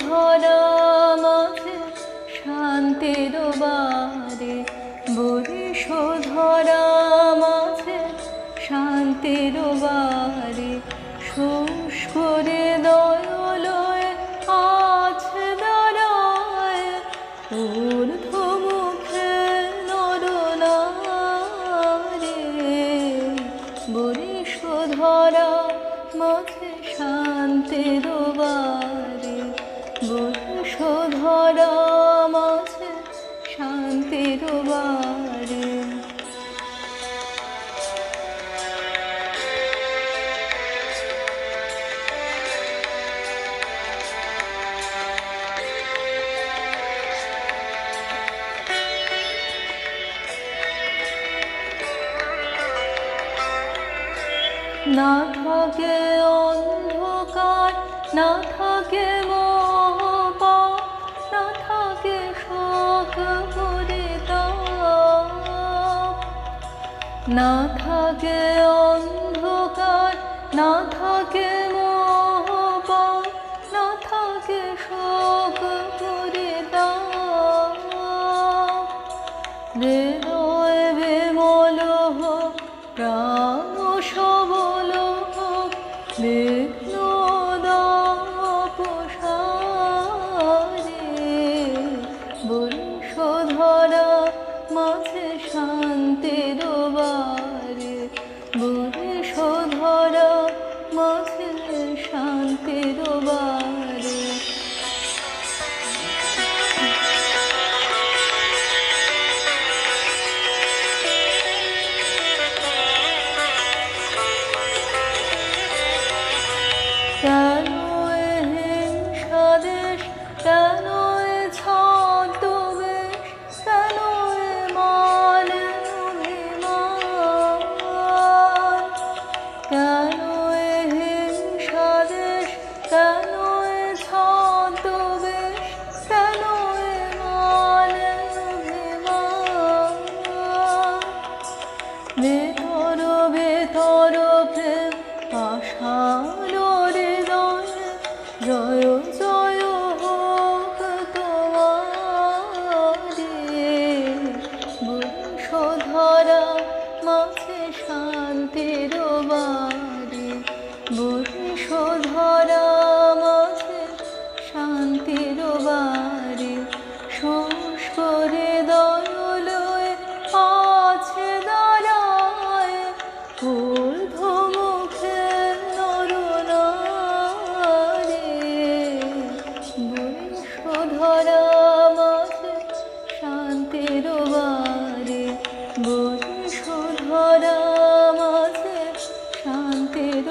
ভরা মাঝ শান্তির বারে বরিশ ধরা মাঝে শান্তির বারে, শুষ্করে দয়লয় আজ দাঁড়ায় ঊর্ধ্ব মুখে নরনারে। বরিশ ধরা শান্তি শান্তির বারে না থাকে অন্ধকার না থাকে না থাকে অন্ধকার, না থাকে মহপা না থাকে শোক পরিতাপ। হৃদয় বিমল প্রাণ সবল হোক, বিঘ্ন দাপসারে মাঝে শান্তির রাতেরও বারে সুধরা মাঝে শান্তির